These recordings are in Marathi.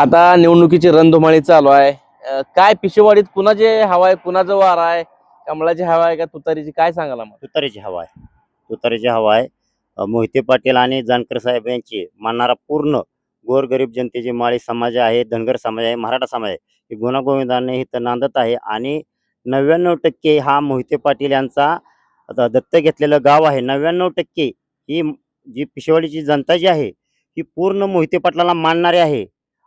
आता निवडणुकीची रणधुमाळी चालू आहे. काय पिशेवाडीत कुणाचे हवा आहे कुणाचं वार आहे कमळाची हवा आहे का तुतारीची काय सांगाला मग तुतारीची हवा आहे. तुतारीची हवा आहे. मोहिते पाटील आणि जानकर साहेब यांची मानणारा पूर्ण गोरगरीब जनतेचे माळी समाज आहे धनगर समाज आहे मराठा समाज आहे. हे गुणागोविंदाने इथं नांदत आहे आणि नव्याण्णव टक्के हा मोहिते पाटील यांचा आता दत्त घेतलेलं गाव आहे. नव्याण्णव टक्के ही जी पिशेवाडीची जनता जी आहे ही पूर्ण मोहिते पाटलाला मानणारी आहे.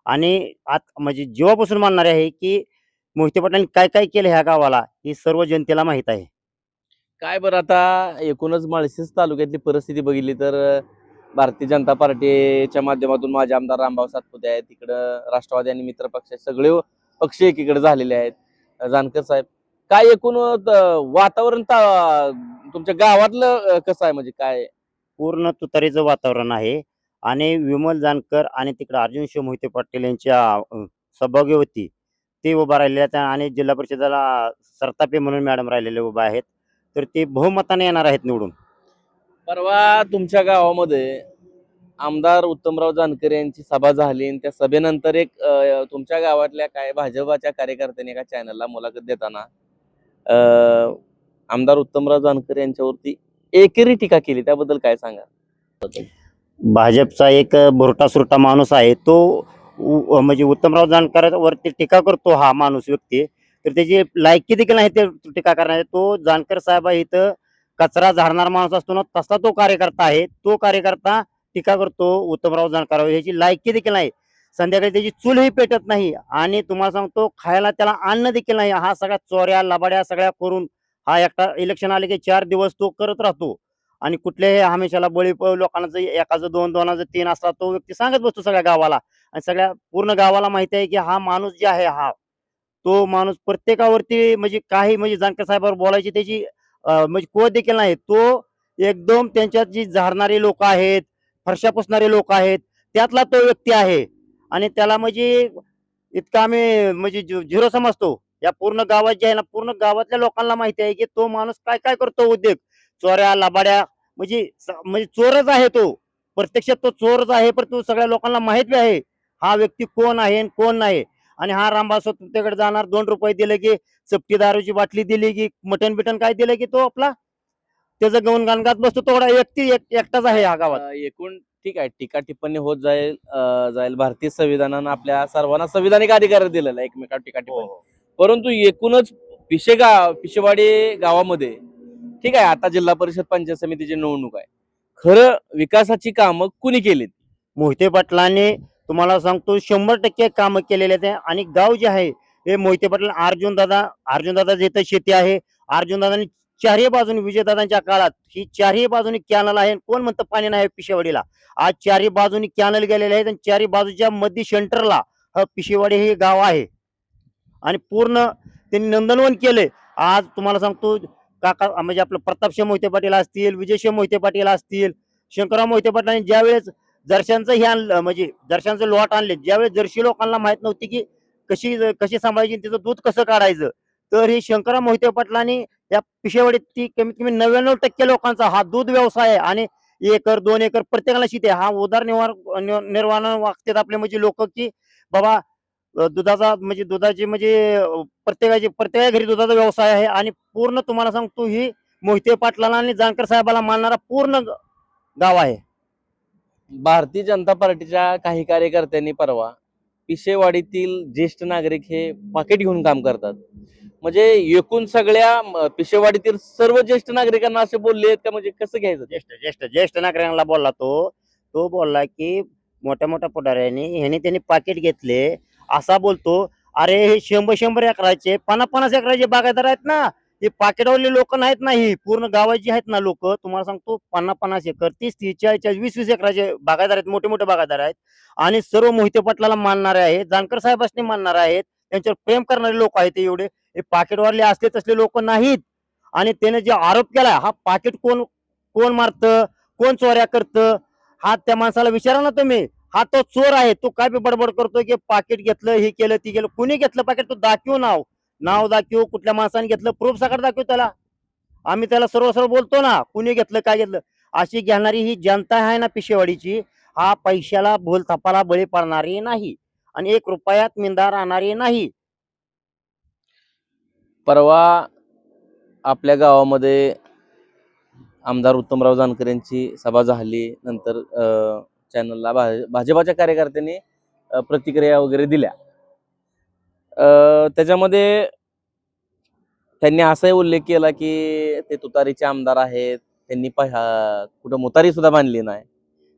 आणि आत म्हणजे जीवापासून मानणारी आहे की मोहिते पाटलांनी काय काय केलं ह्या गावाला ही सर्व जनतेला माहीत आहे. काय बरं आता एकूणच माळशिरस तालुक्यातली परिस्थिती बघितली तर भारतीय जनता पार्टीच्या माध्यमातून माझे आमदार रामभाऊ सातपुते आहेत तिकडं राष्ट्रवादी आणि मित्र पक्ष. सगळे पक्ष एकीकडे झालेले आहेत. जानकर साहेब काय एकूण वातावरण तुमच्या गावातलं कसं आहे? म्हणजे काय? पूर्ण तुतारीचं वातावरण आहे. आणि विमल जानकर आणि तिकडे अर्जुन शिव मोहिते पाटील यांच्या सहभागी होती ते उभा राहिलेल्या आणि जिल्हा परिषदेला सरतापे म्हणून मॅडम राहिलेले उभा आहेत. तर ते बहुमताने येणार आहेत निवडून. परवा तुमच्या गावामध्ये आमदार उत्तमराव जानकर यांची सभा झाली आणि त्या सभेनंतर एक तुमच्या गावातल्या काय भाजपाच्या कार्यकर्त्यांनी एका चॅनलला मुलाखत देताना आमदार उत्तमराव जानकर यांच्यावरती एकेरी टीका केली. त्याबद्दल काय सांगा भाजपचा एक भुरटा सुरटा माणूस आहे तो उ- म्हणजे उत्तमराव जानकर टीका करतो हा माणूस व्यक्ती. तर त्याची लायकी देखील नाही ते टीका करण्याची तो जानकर साहेब आहे इथं कचरा झाडणार माणूस असतो ना तसा तो कार्यकर्ता आहे. तो कार्यकर्ता टीका करतो उत्तमराव जानकर ह्याची लायकी देखील नाही. संध्याकाळी त्याची चूलही पेटत नाही. आणि तुम्हाला सांगतो खायला त्याला अन्न देखील नाही. हा सगळ्या चोऱ्या लबाड्या सगळ्या करून हा एकटा इलेक्शन आले की चार दिवस तो करत राहतो. आणि कुठल्याही हमेशाला बळी लोकांना जर एकाचं दोन दोनाचं तीन असला तो व्यक्ती सांगत बसतो सगळ्या गावाला. आणि सगळ्या पूर्ण गावाला माहिती आहे की हा माणूस जे आहे हा तो माणूस प्रत्येकावरती म्हणजे काही म्हणजे जानकर साहेबावर बोलायची त्याची म्हणजे कोच देखील नाही. तो एकदम त्यांच्यात जी झाडणारी लोक आहेत फरशा पुसणारे लोक आहेत त्यातला तो व्यक्ती आहे. आणि त्याला म्हणजे इतका आम्ही म्हणजे झिरो समजतो. या पूर्ण गावात जे आहे ना पूर्ण गावातल्या लोकांना माहिती आहे की तो माणूस काय काय करतो उद्योग? चोऱ्या लबाड्या म्हणजे म्हणजे चोरच आहे तो. प्रत्यक्षात तो चोरच आहे पण तो सगळ्या लोकांना माहीत आहे हा व्यक्ती कोण आहे कोण नाही. आणि हा रामबास त्याकडे जाणार दोन रुपये दिले की चपटी दारूची बाटली दिली की मटन बिटन काय दिलं की तो आपला? त्याचं गवून गाणगात बसतो तो व्यक्ती एक- एकटाच आहे हा गावात. एकूण ठीक आहे टीका टिप्पणी होत जाईल जाईल. भारतीय संविधानानं आपल्या सर्वांना संविधानिक अधिकार दिलेला आहे एकमेकावर टीका टिप्पणी. परंतु एकूणच पिशे गाव पिशेवाडी गावामध्ये ठीक आहे आता जिल्हा परिषद पंचायत समितीची निवडणूक आहे. खरं विकासाची कामं कुणी केलीत? मोहिते पाटलाने तुम्हाला सांगतो शंभर टक्के कामं केलेले आहेत. आणि गाव जे आहे हे मोहिते पाटील अर्जुन दादा अर्जुन दादा जिथं शेती आहे अर्जुन दादांनी चारही बाजूने विजयदादांच्या काळात ही चारही बाजूनी कॅनल आहे. कोण म्हणतं पाणी नाही पिशेवाडीला? आज चारही बाजूनी कॅनल गेलेले आहेत आणि चारही बाजूच्या मध्ये सेंटरला हा पिशेवाडी हे गाव आहे. आणि पूर्ण त्यांनी नंदनवन केले आज तुम्हाला सांगतो काका म्हणजे आपलं प्रतापशिव मोहिते पाटील असतील विजयशिव मोहिते पाटील असतील शंकरराव मोहिते पाटलांनी ज्यावेळेस दर्शनचं हे आणलं म्हणजे दर्शनचं लोट आणले ज्यावेळेस जर्शी लोकांना माहीत नव्हती की कशी कशी सांभाळायची तिचं दूध कसं काढायचं तर हे शंकरराव मोहिते पाटलांनी या पिशेवाडीत ती कमीत कमी नव्याण्णव टक्के लोकांचा हा दूध व्यवसाय आहे आणि एकर दोन एकर प्रत्येकाला शेती आहे. हा उदारनिर्वाह निर्वाह वागतात आपले म्हणजे लोक की बाबा दुधाचा म्हणजे दुधाची म्हणजे प्रत्येकाची प्रत्येका घरी दुधाचा व्यवसाय आहे आणि पूर्ण तुम्हाला सांगतो ही मोहिते पाटलाला आणि जानकर साहेबाला मानणारा पूर्ण गाव आहे. भारतीय जनता पार्टीच्या काही कार्यकर्त्यांनी परवा पिशेवाडीतील ज्येष्ठ नागरिक हे पाकिट घेऊन काम करतात. म्हणजे एकूण सगळ्या पिशेवाडीतील सर्व ज्येष्ठ नागरिकांना असे बोलले आहेत का? म्हणजे कसं घ्यायचं ज्येष्ठ ज्येष्ठ ज्येष्ठ नागरिकांना बोलला तो तो बोलला की मोठ्या मोठ्या पुढाऱ्यांनी ह्याने त्यांनी पाकिट घेतले असा बोलतो अरे हे शंभर शंभर एकराचे पन्नास पन्नास एकराचे बागायदार आहेत ना हे पाकिटवाले लोक नाहीत नाही पूर्ण गावाची आहेत ना लोक. तुम्हाला सांगतो पन्नास पन्नास एकर तीस तीस चाळीस चाळीस वीस वीस एकराचे बागायदार आहेत मोठे मोठे बागायदार आहेत. आणि सर्व मोहिते पाटलाला मानणारे आहेत जानकर साहेबांनी मानणारे आहेत त्यांच्यावर प्रेम करणारे लोक आहेत एवढे. हे पाकिटवाले असले तसले लोक नाहीत. आणि त्याने जे आरोप केलाय हा पाकिट कोण कोण मारतं कोण चोऱ्या करतं हा त्या माणसाला विचारा ना तुम्ही. हा तो चोर आहे तो काय बी बडबड करतोय की पाकिट घेतलं हे केलं ती केलं कुणी घेतलं पाकिट तो दाखव नाव. नाव दाखव कुठल्या माणसाने घेतलं प्रूफ सकाळ दाखव त्याला. आम्ही त्याला सर्व सर्व बोलतो ना कुणी घेतलं काय घेतलं. अशी घेणारी ही जनता आहे ना पिशेवाडीची हा पैशाला भूल थापाला बळी पडणारी नाही आणि एक रुपयात मिंदा राहणारी नाही. परवा आपल्या गावामध्ये आमदार उत्तमराव जानकर यांची सभा झाली नंतर चॅनलला भाजपाच्या कार्यकर्त्यांनी प्रतिक्रिया वगैरे दिल्या. त्याच्यामध्ये त्यांनी असाही उल्लेख केला की ते तुतारीचे आमदार आहेत त्यांनी पा कुठं मुतारी सुद्धा बांधली नाही.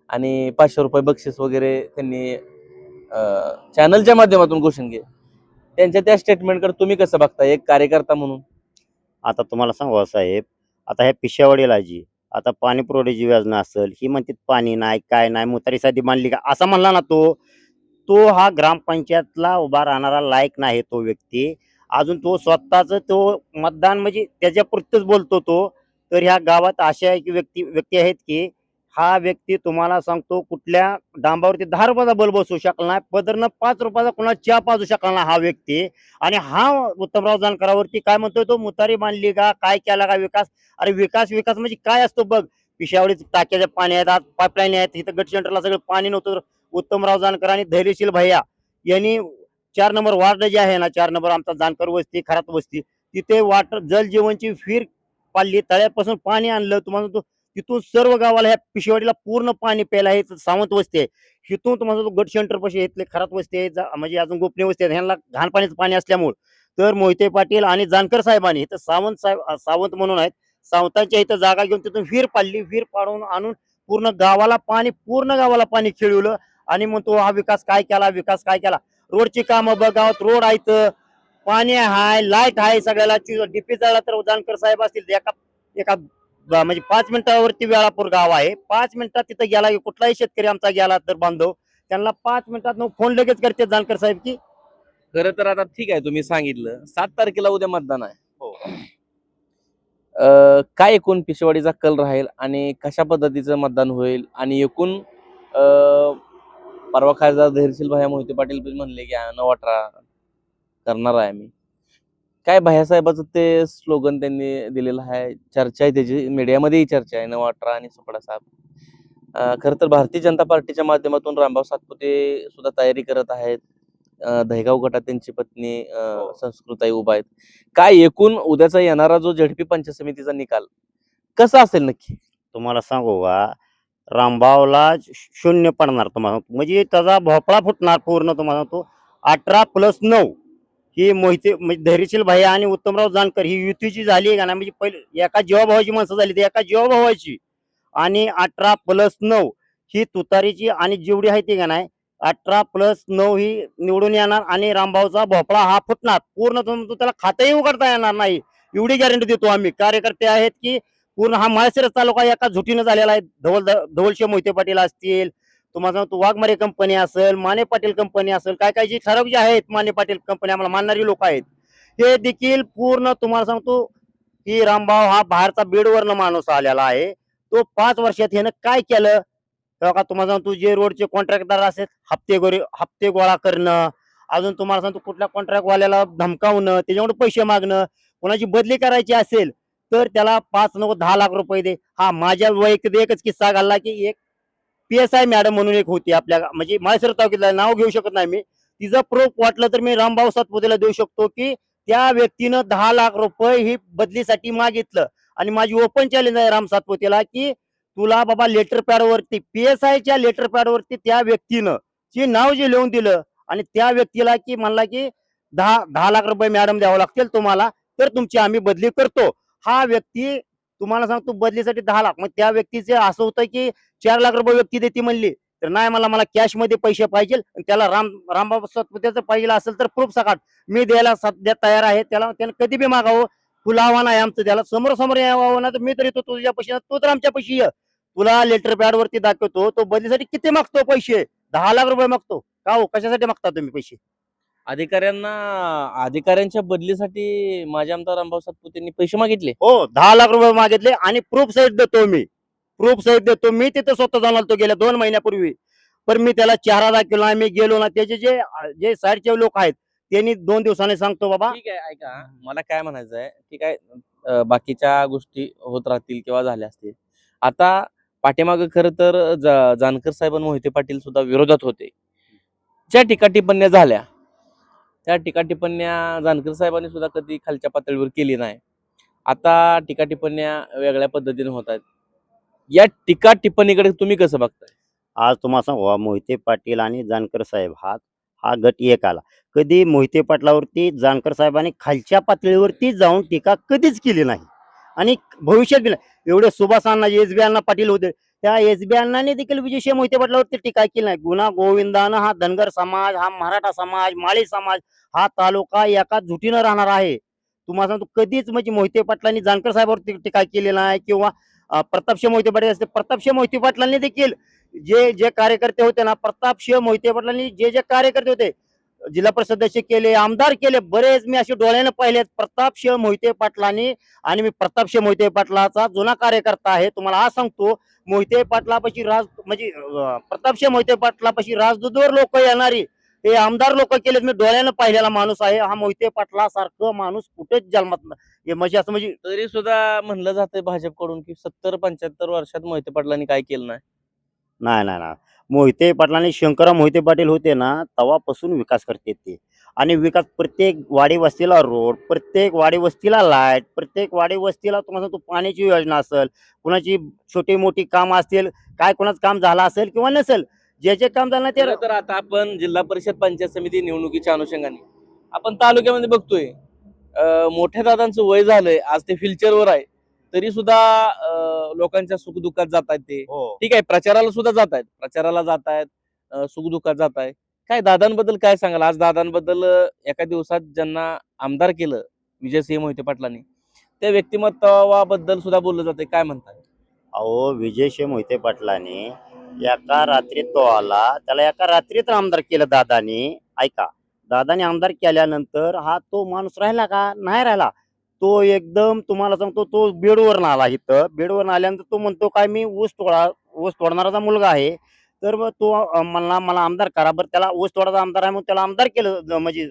आणि पाचशे रुपये बक्षीस वगैरे त्यांनी चॅनलच्या माध्यमातून घोषण केली. त्यांच्या त्या स्टेटमेंटकडे तुम्ही कसं बघता एक कार्यकर्ता म्हणून. आता तुम्हाला सांगू साहेब आता ह्या पिशावडीला जी आता पाणी पुरवठ्याची योजना असेल ही म्हणतात पाणी नाही काय नाही मुतारी साधी मांडली का? असा म्हणला ना तो तो हा ग्रामपंचायतला उभा राहणारा लायक नाही तो व्यक्ती. अजून तो स्वतःच तो मतदान म्हणजे त्याच्यापुरतच बोलतो तो. तर ह्या गावात अशा एक व्यक्ती व्यक्ती आहेत की हा व्यक्ती तुम्हाला सांगतो कुठल्या डांबावरती दहा रुपयाचा बल बसू शकला नाही पदरनं पाच रुपयाचा कुणाला चहा पाजू शकला नाही हा व्यक्ती. आणि हा उत्तमराव जानकरावरती काय म्हणतोय तो? मुतारी बांधली का? काय केला का विकास? अरे विकास विकास म्हणजे काय असतो बघ? पिशावळीत टाक्याच्या पाणी आहेत आज पाईपलाईन आहेत इथं गट सेंटरला सगळं पाणी नव्हतं उत्तमराव जानकर आणि धैर्यशील भैया यांनी चार नंबर वार्ड जे आहे ना चार नंबर आमचा जानकर वस्ती खरात वस्ती तिथे वाटर जल जीवनची फिर पाडली तळ्यापासून पाणी आणलं. तुम्हाला तो तिथून सर्व गावाला ह्या पिशेवाडीला पूर्ण पाणी प्यायला आहे सावंत वस्ती आहे. तिथून तुम्हाला तो गट सेंटर पाशी इथले खरात वस्ती आहे म्हणजे अजून गोपनीय वस्ती आहे ह्यांना घाण पाण्याचं पाणी असल्यामुळे. तर मोहिते पाटील आणि जानकर साहेबांनी इथं सावंत साहेब सावंत म्हणून आहेत. सावंतांच्या इथं जागा घेऊन तिथून विहीर पाडली. विहीर पाडून आणून पूर्ण गावाला पाणी पूर्ण गावाला पाणी खेळवलं. आणि मग तो हा विकास काय केला? विकास काय केला? रोडची कामं बघ गावात रोड आहेत पाणी आहे लाइट आहे सगळ्याला. डीपी झाला तर जानकर साहेब असतील. एका एका म्हणजे पाच मिनिटावरती वेळापूर गाव आहे. पाच मिनिटात तिथं गेला की कुठलाही शेतकरी आमचा गेला तर बांधव त्यांना पाच मिनिटात फोन लगेच करते जानकर साहेब की. खरं तर आता ठीक आहे तुम्ही सांगितलं. सात तारखेला उद्या मतदान आहे. हो. काय एकूण पिशवाडीचा कल राहील आणि कशा पद्धतीचं मतदान होईल? आणि एकूण अं, परवा खासदार धैर्यशील भाया मोहिते पाटील म्हणले की न वाटरा करणार आहे आम्ही. काय भैयासाहेबाचं ते स्लोगन त्यांनी दिलेलं आहे? चर्चा आहे त्याची. मीडियामध्येही चर्चा आहे. न वाटरा आणि सुपडा साहेब खरं तर भारतीय जनता पार्टीच्या माध्यमातून रामभाऊ सातपुते सुद्धा तयारी करत आहेत. दहेगाव गटात त्यांची पत्नी अं, संस्कृताई उभा आहेत. काय एकूण उद्याचा येणारा जो झडपी पंचायत समितीचा निकाल कसा असेल नक्की? तुम्हाला सांगू का? रामभावला शून्य पडणार तुम्हाला. म्हणजे त्याचा भोपळा फुटणार पूर्ण तुम्हाला. तो अठरा प्लस नऊ. ही मोहिते म्हणजे धैर्यशील भाई आणि उत्तमराव जानकर ही युतीची झाली का ना म्हणजे पहिले एका जीवाभावाची माणसं झाली ती एका जीवाभावाची. आणि अठरा प्लस नऊ ही तुतारीची आणि जेवढी आहे ती का नाही? अठरा प्लस नऊ ही निवडून येणार आणि रामभाऊचा भोपळा हा फुटणार. पूर्ण तो त्याला खातंही उघडता येणार नाही. एवढी गॅरंटी देतो आम्ही. कार्यकर्ते आहेत की पूर्ण हा माळशिरस तालुका एका झुटीनं झालेला आहे. धवल धवलशे मोहिते पाटील असतील तुम्हाला सांगतो वाघमारे कंपनी असेल माने पाटील कंपनी असेल काय काय जी ठराव जी आहेत माने पाटील कंपनी आम्हाला मानणारी लोक आहेत. हे देखील पूर्ण तुम्हाला सांगतो की रामभाऊ हा बाहेरचा बेडवरनं माणूस आलेला आहे. तो पाच वर्षात ह्यानं काय केलं? तेव्हा का तुम्हाला सांगतो जे रोडचे कॉन्ट्रॅक्टदार असतात हप्ते गोरे हप्ते गोळा करणं अजून तुम्हाला सांगतो कुठल्या कॉन्ट्रॅक्टवाल्याला धमकावणं त्याच्यामुळे पैसे मागणं कोणाची बदली करायची असेल तर त्याला पाच नऊ दहा लाख रुपये दे. हा माझ्या वैयक्तिक एकच किस्सा घालला की एक पी एस आय मॅडम म्हणून एक होती आपल्या म्हणजे माळसर तालुक्यातलं नाव घेऊ शकत नाही मी. तिचं प्रूफ वाटलं तर मी रामभाऊ सातपुतेला देऊ शकतो की त्या व्यक्तीनं दहा लाख रुपये ही बदलीसाठी मागितलं. आणि माझी ओपन चॅलेंज आहे राम सातपुतेला की तुला बाबा लेटर पॅडवरती पी एस आयच्या लेटर पॅडवरती त्या व्यक्तीनं जे नाव जे लिहून दिलं आणि त्या व्यक्तीला की म्हणला की दहा दहा लाख रुपये मॅडम द्यावं लागतील तुम्हाला तर तुमची आम्ही बदली करतो. हा व्यक्ती तुम्हाला सांगतो बदलीसाठी दहा लाख. मग त्या व्यक्तीचे असं होतं की चार लाख रुपये व्यक्ती देते म्हणली. तर नाही मला मला कॅशमध्ये पैसे पाहिजे त्याला राम रामबाबा पाहिजे असेल तर प्रूफ सकाळ मी द्यायला सध्या तयार आहे. त्याला त्याला कधी बी मागावं. तुला आव्हान आहे आमचं त्याला समोर समोर यावं ना तर मी तर येतो तुझ्या पैसे तू तर आमच्या पैसे ये तुला लेटर पॅड वरती दाखवतो. तो बदलीसाठी किती मागतो पैसे? दहा लाख रुपये मागतो. का हो? कशासाठी मागता तुम्ही पैसे? अधिकाऱ्यांना अधिकाऱ्यांच्या बदलीसाठी माझे आमदार रामभाऊ सातपुतेंनी पैसे मागितले. हो दहा लाख रुपये मागितले आणि प्रूफ सहित देतो मी. प्रूफ सहित देतो मी तिथे स्वतः जाऊन आलतो गेल्या दोन महिन्यापूर्वी. पण मी त्याला चार दाखवला आम्ही गेलो ना त्याचे जे जे साईडचे लोक आहेत त्यांनी दोन दिवसांनी सांगतो बाबा ठीक आहे ऐका. मला काय म्हणायचं आहे ठीक आहे बाकीच्या गोष्टी होत राहतील किंवा झाल्या असतील. आता पाठीमागं खरं तर जा- जानकर साहेब आणि मोहिते पाटील सुद्धा विरोधात होते. ज्या टीका टिप्पण्या झाल्या त्या टीका टिप्पण्या जानकर साहेबांनी सुद्धा कधी खालच्या पातळीवर केली नाही. आता टीका टिप्पण्या वेगळ्या पद्धतीने होत आहेत. या टीका टिप्पणीकडे तुम्ही कसं बघताय? आज तुम्हाला सांगू मोहिते पाटील आणि जानकर साहेब हा हा गट एक आला. कधी मोहिते पाटलावरती जानकर साहेबांनी खालच्या पातळीवरती जाऊन टीका कधीच केली नाही. आणि भविष्यात बी नाही. एवढे सुभाष अण्णा एस बी अण्णा पाटील होते. त्या एस बी देखील विजयशिव मोहिते पाटलावरती टीका केली नाही. गुन्हा गोविंदानं हा धनगर समाज हा मराठा समाज माळी समाज हा तालुका एका झुटीनं राहणार आहे. तुम्हाला सांगतो कधीच म्हणजे मोहिते पाटलांनी जानकर साहेबावरती टीका केली नाही किंवा अं, मोहिते पाटील असते प्रतापशिव मोहिते पाटलांनी देखील जे जे कार्यकर्ते होते ना प्रतापशिव मोहिते पाटलांनी जे जे कार्यकर्ते होते जिल्हा परिषद केले आमदार केले बरेच मी असे डोळ्याने पाहिले प्रतापशिव मोहिते पाटलांनी आणि मी प्रतापशिव मोहिते पाटलाचा जुना कार्यकर्ता आहे. तुम्हाला आज सांगतो मोहिते पाटलापाशी राज म्हणजे प्रतापशिव मोहिते पाटलापाशी राजदूतवर लोक येणारी हे आमदार लोक केलेत. मी डोळ्यानं पाहिलेला माणूस आहे. हा मोहिते पाटला सारखं माणूस कुठेच जन्मात हे म्हणजे असं म्हणजे तरी सुद्धा म्हणलं जातंय भाजपकडून की सत्तर पंच्याहत्तर वर्षात मोहिते पाटलांनी काय केलं नाही नाही नाही. मोहिते पाटलांनी शंकरराव मोहिते पाटील होते ना तेव्हापासून विकास करते ते. आणि विकास प्रत्येक वाडी वस्तीला रोड प्रत्येक वाडी वस्तीला लाइट प्रत्येक वाडी वस्तीला तुम्हाला सांगतो पाण्याची योजना असेल कुणाची छोटी मोठी काम असतील काय कोणाचं काम झालं असेल किंवा नसेल जे जे काम झालं ते खरं तर आता आपण जिल्हा परिषद पंचायत समिती निवडणुकीच्या अनुषंगाने आपण तालुक्यामध्ये बघतोय अं, मोठ्या दादांचं वय झालंय आज ते व्हीलचेअरवर आहे. तरी सुद्धा लोकांच्या सुखदुःखात जात आहेत ते. हो. ठीक आहे प्रचाराला सुद्धा जात आहेत प्रचाराला जात आहेत सुखदुःखात जात आहे काय दादांबद्दल काय सांगाल? आज दादांबद्दल एका दिवसात ज्यांना आमदार केलं विजयसिंह मोहिते पाटलांनी त्या व्यक्तिमत्वाबद्दल सुद्धा बोललं जाते काय म्हणताय? अहो विजयशिव मोहिते पाटलाने एका रात्रीत तो आला. त्याला एका रात्रीत आमदार केलं दादानी. ऐका दादाने आमदार केल्यानंतर हा तो माणूस राहिला का? नाही राहिला. तो एकदम तुम्हाला सांगतो तो बेडवर आला इथं. बेडवर आल्यानंतर तो म्हणतो काय मी ऊस तोडा ऊस तोडणाराचा मुलगा आहे. तर तो मला मला आमदार करा. बरं त्याला ऊस तोडाचा आमदार आहे मग त्याला आमदार केलं म्हणजे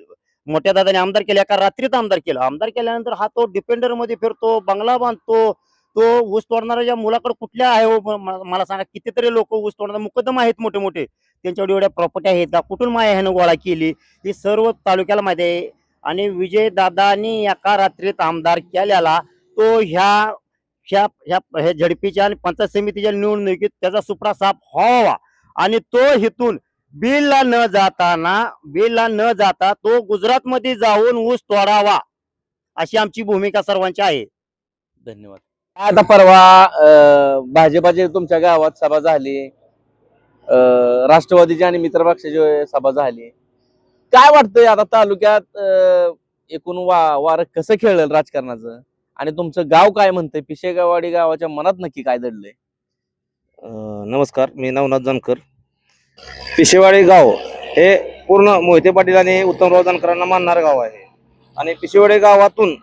मोठ्या दादाने आमदार केलं एका रात्रीत आमदार केलं. आमदार केल्यानंतर हा तो डिपेंडरमध्ये फिरतो बंगला बांधतो. तो ऊस तोडणाऱ्या मुलाकडे कुठल्या आहे हो, मला सांगा कितीतरी लोक ऊस तोडणार मुकदम आहेत मोठे मोठे त्यांच्याकडे एवढ्या प्रॉपर्टी आहेत का कुठून माया ह्यानं गोळा केली? ही सर्व तालुक्याला माहिती आहे. आणि विजय दादानी एका रात्रीत आमदार केल्याला तो ह्या ह्या ह्या ह्या झडपीच्या आणि पंचायत समितीच्या निवडणुकीत त्याचा सुपडा साफ व्हावा. आणि तो हिथून बिलला न जाताना बिलला न जाता तो गुजरात मध्ये जाऊन ऊस तोडावा अशी आमची भूमिका सर्वांची आहे. धन्यवाद. आता परवा अं, भाजपाची तुमच्या गावात सभा झाली. अं, राष्ट्रवादीची आणि मित्रपक्षाची सभा झाली. काय वाटतंय आता तालुक्यात एकूण वा वार कसं खेळलं राजकारणाचं? आणि तुमचं गाव काय म्हणतंय? पिशेगावाडी गावाच्या मनात नक्की काय दडलंय? नमस्कार मी नवनाथ जानकर. पिशेवाडी गाव हे पूर्ण मोहिते पाटील आणि उत्तमराव जानकरांना मानणारं गाव आहे. आणि पिशेवाडी गावातून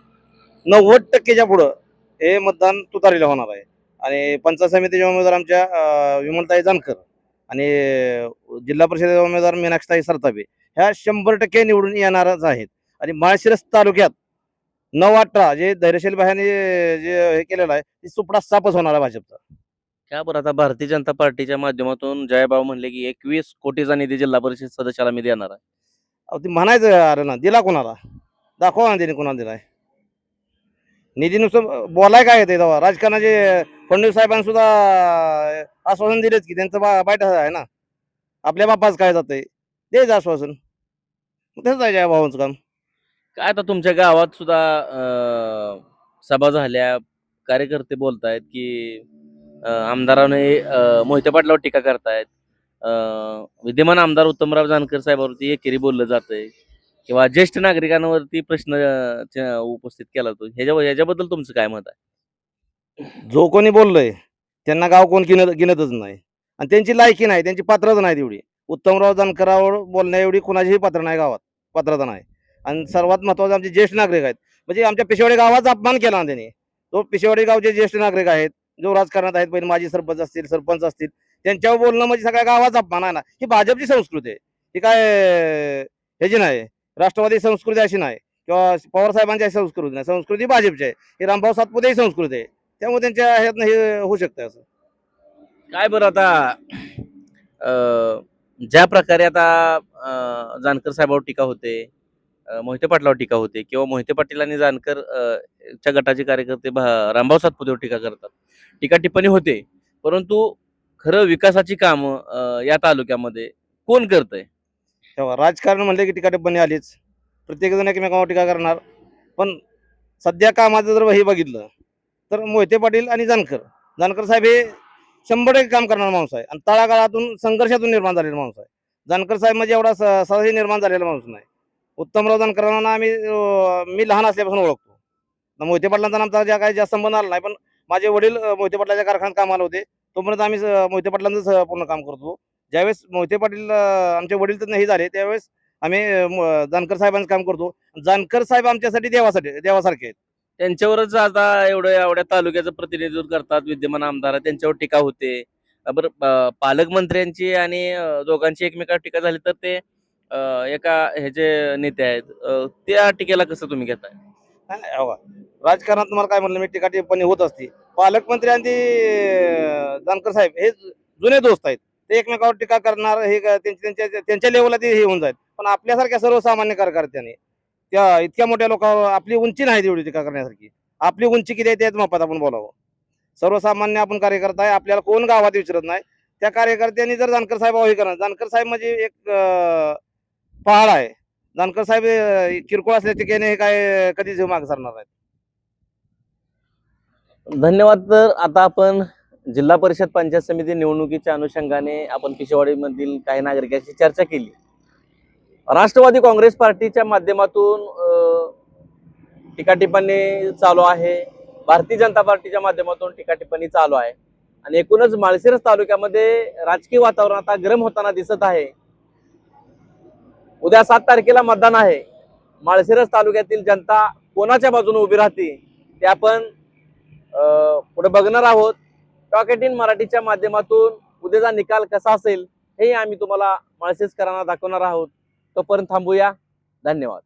नव्वद टक्केच्या पुढं हे मतदान तुतारीला होणार आहे. आणि पंचायत समितीचे उमेदवार आमच्या विमलताई जानकर आणि जिल्हा परिषदेचे उमेदवार मीनाक्षताई सरतापे ह्या शंभर टक्के निवडून येणारच आहेत. आणि माळशिरस तालुक्यात नऊ अठरा जे धैर्यशील भायाने जे हे केलेलं आहे ते सुपडा सापच होणार आहे भाजपचा. का बरं? आता भारतीय जनता पार्टीच्या माध्यमातून जयभाव म्हणले की एकवीस कोटीचा निधी जिल्हा परिषद सदस्याला मी देणार आहे. अहो ते म्हणायचं अरे ना दिला कोणाला? दाखवा ना त्याने कोणाला दिलाय. निधी नुसतं बोलाय काय येते तेव्हा? राजकारणाचे फडणवीस साहेबांनी सुद्धा आश्वासन दिलेच की त्यांचं बा आहे ना. आपल्या बापाच काय जातंय? द्यायचं आश्वासन. तसंच आहे जय भावांचं काम? काय आता तुमच्या गावात सुद्धा अं, सभा झाल्या कार्यकर्ते बोलतायत की अं, आमदाराने अं, मोहिते पाटलावर टीका करतायत. अं, विद्यमान आमदार उत्तमराव जानकर साहेबांवरती एकेरी बोललं जातंय. किंवा ज्येष्ठ नागरिकांवरती प्रश्न अं, च- उपस्थित केला जातो. ह्याच्या ह्याच्याबद्दल तुमचं काय मत आहे? जो कोणी बोललंय त्यांना गाव कोण गिनत गिनतच नाही. आणि त्यांची लायकी नाही त्यांची पात्रता नाही तेवढी उत्तमराव जानकरावर बोलण्या एवढी कोणाचीही पात्र नाही गावात. पात्रता आहे आणि सर्वात महत्वाचं आमचे ज्येष्ठ नागरिक आहेत. म्हणजे आमच्या पिशेवाडी गावाचा अपमान केला ना त्यांनी. तो पिशेवाडी गावचे ज्येष्ठ नागरिक आहेत जो राजकारणात आहेत पहिले माजी सरपंच असतील सरपंच असतील त्यांच्यावर बोलणं म्हणजे सगळ्या गावाचा अपमान आहे ना. ही भाजपची संस्कृती आहे. ही काय ह्याची नाही राष्ट्रवादी संस्कृती अशी नाही. किंवा पवार साहेबांची अशी संस्कृती नाही. संस्कृती भाजपची आहे. ही रामभाऊ सातपुते ही संस्कृती आहे. त्यामुळे त्यांच्या ह्यातनं हे होऊ शकतं असं. काय बरं आता अं, ज्या प्रकारे आता जानकर साहेबावर टीका होते मोहिते पाटलावर टीका होते किंवा मोहिते पाटील आणि जानकर च्या गटाचे कार्यकर्ते रामभाऊ सातपुतेवर टीका करतात. टीका टिप्पणी होते. परंतु खरं विकासाची कामं या तालुक्यामध्ये कोण करतंय? तेव्हा राजकारण म्हणले की टीका टिप्पणी आलीच. प्रत्येकजण एकमेकांवर टीका करणार. पण सध्या कामाचं जर हे बघितलं तर मोहिते पाटील आणि जानकर. जानकर साहेब हे शंभर टक्के काम करणारा माणूस आहे. आणि तळागाळातून संघर्षातून निर्माण झालेला माणूस आहे. जानकर साहेब म्हणजे एवढा स- सहजही निर्माण झालेला माणूस नाही. उत्तमराव जानकरांना आम्ही मी लहान असल्यापासून ओळखतो. मोहिते पाटलांचा आमचा ज्या काही जास्त संबंध आला नाही पण माझे वडील मोहिते पाटलाच्या कारखान्यात कामाला होते. तोपर्यंत आम्ही मोहिते पाटलांचं पूर्ण काम करतो. ज्यावेळेस मोहिते पाटील आमचे वडील तर नाही झाले त्यावेळेस आम्ही जानकर साहेबांचं काम करतो. जानकर साहेब आमच्यासाठी देवासाठी देवासारखे आहेत. त्यांच्यावरच आता एवढं एवढ्या तालुक्याचं प्रतिनिधित्व करतात विद्यमान आमदार त्यांच्यावर टीका होते. बरं पालकमंत्र्यांची आणि दोघांची एकमेकावर टीका झाली तर ते एका ह्याचे नेते आहेत त्या टीकेला कसं तुम्ही घेताय? राजकारणात तुम्हाला काय म्हणलं मी टीका टिप्पणी होत असते. पालकमंत्री आणि जानकर साहेब हे जुने दोस्त आहेत. ते एकमेकावर टीका करणार हे त्यांच्या त्यांच्या त्यांच्या लेवलला ते हे होऊन जाईल. पण आपल्यासारख्या सर्वसामान्य कार्यकर्त्यांनी त्या इतक्या मोठ्या लोकांवर आपली उंची नाही तेवढी टीका करण्यासारखी. आपली उंची किती आहे त्याच मापात आपण बोलावं. सर्वसामान्य आपण कार्यकर्ता आहे आपल्याला कोण गावात विचारत नाही. त्या कार्यकर्त्यांनी जर जानकर साहेब हे करणार जानकर साहेब म्हणजे एक पहाड आहे. जानकर साहेब किरकोळ असल्या टीकेने हे काय कधीच माग सरणार नाही धन्यवाद. तर आता आपण जिल्हा परिषद पंचायत समिती निवडणुकीच्या अनुषंगाने आपण पिशवाडीमधील काही नागरिकांशी चर्चा केली. राष्ट्रवादी काँग्रेस पार्टीच्या माध्यमातून अं, चालू आहे. भारतीय जनता पार्टीच्या माध्यमातून टीकाटिप्पणी चालू आहे. आणि एकूणच माळशिरस तालुक्यामध्ये राजकीय वातावरण आता गरम होताना दिसत आहे. उद्या सात तारखेला मतदान आहे. माळशिरस तालुक्यातील जनता कोणाच्या बाजूने उभी राहते ते आपण पुढे बघणार आहोत. टॉक एटीन मराठीच्या माध्यमातून उद्याचा निकाल कसा असेल हे आम्ही तुम्हाला माळशिरसकरांना दाखवणार आहोत. तोपर्यंत थांबूया. धन्यवाद.